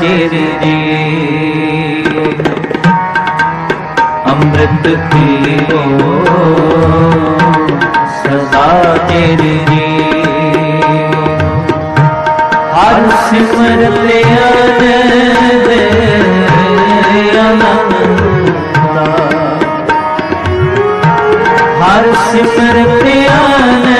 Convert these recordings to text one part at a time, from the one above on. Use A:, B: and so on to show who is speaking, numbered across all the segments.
A: ਚਿਰ ਜੀ। ਅੰਮ੍ਰਿਤ ਪੀਓ ਸਦਾ ਚਿਰ ਜੀ। ਹਰ ਸਿਮਰਤ ਆਨੰਦ ਅਨੰਤਾ ਹਰ ਸਿਮਰਤ ਆਨੰਦ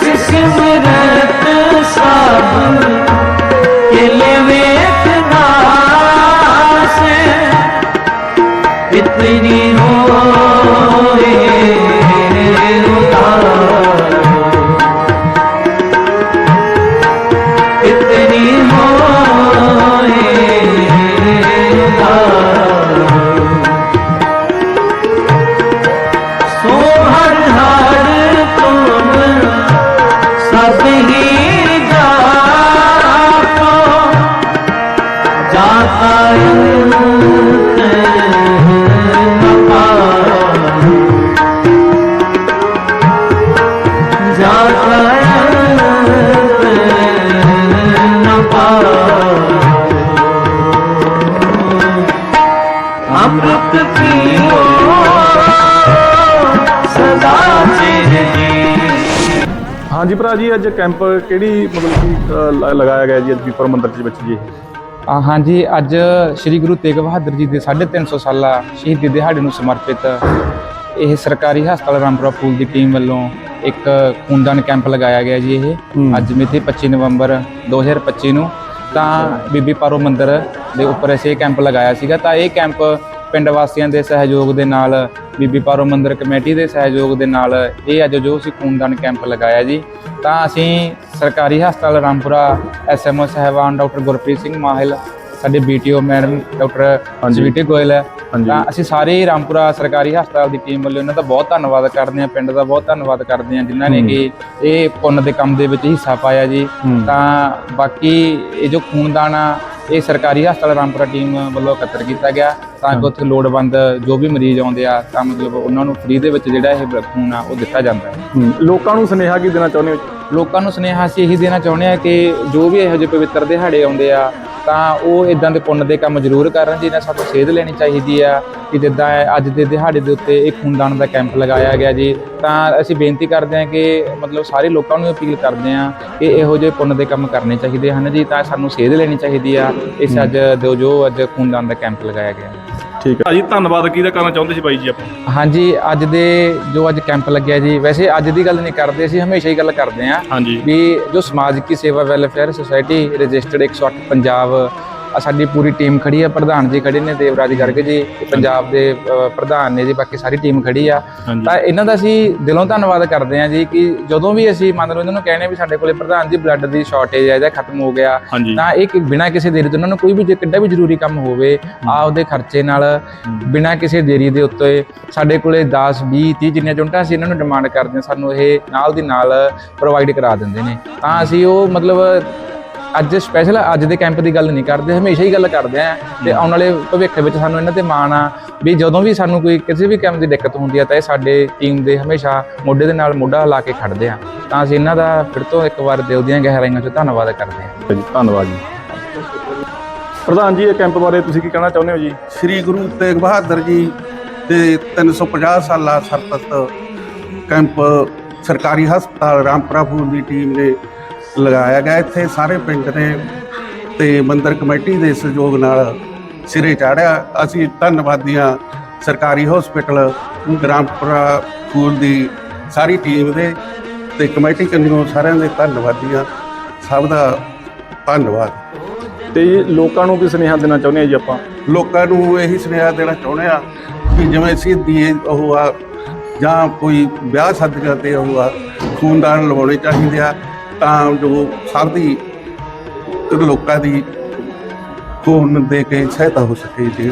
A: ਜਿਸ ਸਿਮਰਤ ਸਭ
B: ਹਾਂਜੀ ਭਰਾ ਜੀ ਅੱਜ ਕੈਂਪ ਕਿਹੜੀ ਮਤਲਬ ਕਿ ਅ, ਲ- ਲਗਾਇਆ ਗਿਆ ਜੀ ਅੱਜ ਪੀਪਰ ਮੰਦਿਰ ਦੇ ਵਿੱਚ ਜੀ
C: ਆ ਹਾਂਜੀ ਅੱਜ ਸ੍ਰੀ ਗੁਰੂ ਤੇਗ ਬਹਾਦਰ ਜੀ ਦੇ 350 ਸਾਲਾ ਸ਼ਹੀਦੀ ਦਿਹਾੜੇ ਨੂੰ ਸਮਰਪਿਤ ਇਹ ਸਰਕਾਰੀ ਹਸਪਤਾਲ ਰਾਮਪੁਰਾ ਫੂਲ ਦੀ ਟੀਮ ਵੱਲੋਂ ਇੱਕ ਖੂਨਦਾਨ ਕੈਂਪ ਲਗਾਇਆ ਗਿਆ ਜੀ ਇਹ। ਅੱਜ ਮਿਤੀ 25 ਨਵੰਬਰ 2025 ਨੂੰ ਤਾਂ ਬੀਬੀ ਪਾਰੋ ਮੰਦਿਰ ਦੇ ਉੱਪਰ ਅਸੀਂ ਇਹ ਕੈਂਪ ਲਗਾਇਆ ਸੀਗਾ। ਤਾਂ ਇਹ ਕੈਂਪ ਪਿੰਡ ਵਾਸੀਆਂ ਦੇ ਸਹਿਯੋਗ ਦੇ ਨਾਲ ਬੀਬੀ ਪਾਰੋ ਮੰਦਿਰ ਕਮੇਟੀ ਦੇ ਸਹਿਯੋਗ ਦੇ ਨਾਲ ਇਹ ਅੱਜ ਜੋ ਅਸੀਂ ਖੂਨਦਾਨ ਕੈਂਪ ਲਗਾਇਆ ਜੀ ਤਾਂ ਅਸੀਂ ਸਰਕਾਰੀ ਹਸਪਤਾਲ ਰਾਮਪੁਰਾ ਐਸਐਮਓ ਸਾਹਿਬਾਨ ਡਾਕਟਰ ਗੁਰਪ੍ਰੀਤ ਸਿੰਘ ਮਾਹਿਲ ਸਾਡੇ BTO madam doctor. Sweety Goyal ਹੈ। ਤਾਂ ਅਸੀਂ ਸਾਰੇ ਰਾਮਪੁਰਾ ਸਰਕਾਰੀ ਹਸਪਤਾਲ ਦੀ ਟੀਮ ਵੱਲੋਂ ਇਹਨਾਂ ਦਾ ਬਹੁਤ ਧੰਨਵਾਦ ਕਰਦੇ ਹਾਂ ਪਿੰਡ ਦਾ ਬਹੁਤ ਧੰਨਵਾਦ ਕਰਦੇ ਹਾਂ ਜਿਨ੍ਹਾਂ ਨੇ। ਕਿ ਇਹ ਪੁੰਨ ਦੇ ਕੰਮ ਦੇ ਵਿੱਚ ਹਿੱਸਾ ਪਾਇਆ ਜੀ। ਤਾਂ ਬਾਕੀ ਇਹ ਜੋ ਖੂਨਦਾਨ ਆ ਇਹ ਸਰਕਾਰੀ ਹਸਪਤਾਲ ਰਾਮਪੁਰਾ ਟੀਮ ਵੱਲੋਂ ਇਕੱਤਰ ਕੀਤਾ ਗਿਆ ਤਾਂ ਕਿ ਉੱਥੇ ਲੋੜਵੰਦ ਜੋ ਵੀ ਮਰੀਜ਼ ਆਉਂਦੇ ਆ ਤਾਂ ਮਤਲਬ ਉਹਨਾਂ ਨੂੰ ਫ੍ਰੀ ਦੇ ਵਿੱਚ ਜਿਹੜਾ ਇਹ ਖੂਨ ਆ ਉਹ ਦਿੱਤਾ ਜਾਂਦਾ ਹੈ।
B: ਲੋਕਾਂ ਨੂੰ ਸੁਨੇਹਾ ਕੀ ਦੇਣਾ ਚਾਹੁੰਦੇ ਹੋ
C: ਲੋਕਾਂ ਨੂੰ ਸੁਨੇਹਾ ਅਸੀਂ ਇਹੀ ਦੇਣਾ ਚਾਹੁੰਦੇ ਆ ਕਿ ਜੋ ਵੀ ਇਹੋ ਜਿਹੇ ਪਵਿੱਤਰ ਦਿਹਾੜੇ ਆਉਂਦੇ ਆ ਤਾਂ ਉਹ ਇਦਾਂ ਦੇ ਪੁੰਨ ਦੇ ਕੰਮ ਜ਼ਰੂਰ ਕਰਨ ਜਿਹਨਾਂ ਸਾਨੂੰ ਸੇਧ ਲੈਣੀ ਚਾਹੀਦੀ ਆ ਕਿ ਜਿੱਦਾਂ ਅੱਜ ਦੇ ਦਿਹਾੜੇ ਦੇ ਉੱਤੇ ਇਹ ਖੂਨਦਾਨ ਦਾ ਕੈਂਪ ਲਗਾਇਆ ਗਿਆ ਜੀ। ਤਾਂ ਅਸੀਂ ਬੇਨਤੀ ਕਰਦੇ ਹਾਂ ਕਿ ਮਤਲਬ ਸਾਰੇ ਲੋਕਾਂ ਨੂੰ ਅਪੀਲ ਕਰਦੇ ਹਾਂ ਕਿ ਇਹੋ ਜਿਹੇ ਪੁੰਨ ਦੇ ਕੰਮ ਕਰਨੇ ਚਾਹੀਦੇ ਹਨ ਜੀ ਤਾਂ ਸਾਨੂੰ ਸੇਧ ਲੈਣੀ ਚਾਹੀਦੀ ਆ। ਇਸ ਅੱਜ ਜੋ ਅੱਜ ਖੂਨਦਾਨ ਦਾ ਕੈਂਪ ਲਗਾਇਆ ਗਿਆ।
B: ਠੀਕ ਹੈ। ਭਾਜੀ ਧੰਨਵਾਦ ਕਿਹਦਾ ਕਰਨਾ ਚਾਹੁੰਦੇ ਸੀ ਬਾਈ ਜੀ ਆਪਾਂ?
C: ਹਾਂਜੀ ਅੱਜ ਦੇ ਜੋ ਅੱਜ ਕੈਂਪ ਲੱਗਿਆ ਜੀ ਵੈਸੇ ਅੱਜ ਦੀ ਗੱਲ ਨਹੀਂ ਕਰਦੇ ਅਸੀਂ ਹਮੇਸ਼ਾ ਹੀ ਗੱਲ ਕਰਦੇ ਹਾਂ
B: ਹਾਂਜੀ।
C: ਵੀ ਜੋ ਸਮਾਜਿਕ ਸੇਵਾ ਵੈਲਫੇਅਰ ਸੁਸਾਇਟੀ ਰਜਿਸਟਰਡ 108 ਪੰਜਾਬ ਆ ਸਾਡੀ ਪੂਰੀ ਟੀਮ ਖੜੀ ਆ ਪ੍ਰਧਾਨ ਜੀ ਖੜੇ ਨੇ ਦੇਵਰਾਜ ਗਰਗ ਜੀ ਪੰਜਾਬ ਦੇ ਪ੍ਰਧਾਨ ਨੇ ਜੀ ਬਾਕੀ ਸਾਰੀ ਟੀਮ ਖੜੀ ਆ। ਤਾਂ ਇਹਨਾਂ ਦਾ ਅਸੀਂ ਦਿਲੋਂ ਧੰਨਵਾਦ ਕਰਦੇ ਹਾਂ ਜੀ ਕਿ ਜਦੋਂ ਵੀ ਅਸੀਂ ਮੰਨ ਲਓ ਇਹਨਾਂ ਨੂੰ ਕਹਿੰਦੇ ਵੀ ਸਾਡੇ ਕੋਲੇ ਪ੍ਰਧਾਨ ਜੀ ਬਲੱਡ ਦੀ ਸ਼ਾਰਟੇਜ ਹੈ ਜਾਂ ਖਤਮ ਹੋ ਗਿਆ ਤਾਂ ਇਹ ਕਿ ਬਿਨਾਂ ਕਿਸੇ ਦੇਰੀ ਤੋਂ ਉਹਨਾਂ ਨੂੰ ਕੋਈ ਵੀ ਜੇ ਕਿੱਡਾ ਵੀ ਜ਼ਰੂਰੀ ਕੰਮ ਹੋਵੇ ਆਪਦੇ ਖਰਚੇ ਨਾਲ ਬਿਨਾਂ ਕਿਸੇ ਦੇਰੀ ਦੇ ਉੱਤੇ ਸਾਡੇ ਕੋਲੇ 10 20 30 ਜਿੰਨੀਆਂ ਜੁਨਟਾਂ ਅਸੀਂ ਇਹਨਾਂ ਨੂੰ ਡਿਮਾਂਡ ਕਰਦੇ ਹਾਂ ਸਾਨੂੰ ਇਹ ਨਾਲ ਦੀ ਨਾਲ ਪ੍ਰੋਵਾਈਡ ਕਰਾ ਦਿੰਦੇ ਨੇ। ਤਾਂ ਅਸੀਂ ਉਹ ਮਤਲਬ ਅੱਜ ਸਪੈਸ਼ਲ ਅੱਜ ਦੇ ਕੈਂਪ ਦੀ ਗੱਲ ਨਹੀਂ ਕਰਦੇ ਹਮੇਸ਼ਾ ਹੀ ਗੱਲ ਕਰਦੇ ਆ ਤੇ ਆਉਣ ਵਾਲੇ ਭਵਿੱਖ ਵਿੱਚ ਸਾਨੂੰ ਇਹਨਾਂ ਤੇ ਮਾਣ ਆ ਵੀ ਜਦੋਂ ਵੀ ਸਾਨੂੰ ਕੋਈ ਕਿਸੇ ਵੀ ਕੰਮ ਦੀ ਦਿੱਕਤ ਹੁੰਦੀ ਆ ਤਾਂ ਇਹ ਸਾਡੇ ਟੀਮ ਦੇ ਹਮੇਸ਼ਾ ਮੋਢੇ ਦੇ ਨਾਲ ਮੋਢਾ ਲਾ ਕੇ ਖੜਦੇ ਆ। ਤਾਂ ਅਸੀਂ ਇਹਨਾਂ ਦਾ ਫਿਰ ਤੋਂ ਇੱਕ ਵਾਰ ਦਿਲ ਦੀਆਂ ਗਹਿਰਾਈਆਂ 'ਚ ਧੰਨਵਾਦ ਕਰਦੇ ਹਾਂ
B: ਜੀ ਧੰਨਵਾਦ ਜੀ। ਪ੍ਰਧਾਨ ਜੀ ਇਹ ਕੈਂਪ ਬਾਰੇ ਤੁਸੀਂ ਕੀ ਕਹਿਣਾ ਚਾਹੁੰਦੇ ਹੋ ਜੀ?
D: ਸ੍ਰੀ ਗੁਰੂ ਤੇਗ ਬਹਾਦਰ ਜੀ ਦੇ 350 ਸਾਲਾ ਸਰਪਤ ਕੈਂਪ ਸਰਕਾਰੀ ਹਸਪਤਾਲ ਰਾਮਪੁਰਾ ਫੂਲ ਦੀ ਟੀਮ ਨੇ ਲਗਾਇਆ ਗਿਆ। ਇੱਥੇ ਸਾਰੇ ਪਿੰਡ ਨੇ ਤੇ ਮੰਦਿਰ ਕਮੇਟੀ ਦੇ ਸਹਿਯੋਗ ਨਾਲ ਸਿਰੇ ਚਾੜਿਆ। ਅਸੀਂ ਧੰਨਵਾਦੀਆਂ ਸਰਕਾਰੀ ਹਸਪੀਟਲ ਰਾਮਪੁਰਾ ਫੂਲ ਦੀ ਸਾਰੀ ਟੀਮ ਦੇ ਤੇ ਕਮੇਟੀ ਕੰਨਿਓ ਸਾਰਿਆਂ ਦੇ ਧੰਨਵਾਦੀਆਂ। ਸਭ ਦਾ ਧੰਨਵਾਦ।
B: ਤੇ ਲੋਕਾਂ ਨੂੰ ਕੀ ਸੁਨੇਹਾ ਦੇਣਾ ਚਾਹੁੰਦੇ ਆ ਜੀ ਆਪਾਂ?
D: ਲੋਕਾਂ ਨੂੰ ਇਹੀ ਸੁਨੇਹਾ ਦੇਣਾ ਚਾਹੁੰਦੇ ਆ ਕਿ ਜਿਵੇਂ ਸਿੱਧੀ ਉਹ ਆ ਜਾਂ ਕੋਈ ਵਿਆਹ ਸ਼ਾਦੀਆਂ ਤੇ ਉਹ ਆ ਖੂਨਦਾਨ ਲਵਾਉਣੇ ਚਾਹੀਦੇ ਆ। ਤਾਂ ਜੋ ਸਭ ਦੀ ਲੋਕਾਂ ਦੀ ਖੂਨ ਦੇ ਕੇ ਸਹਾਇਤਾ ਹੋ ਸਕੇ ਜੀ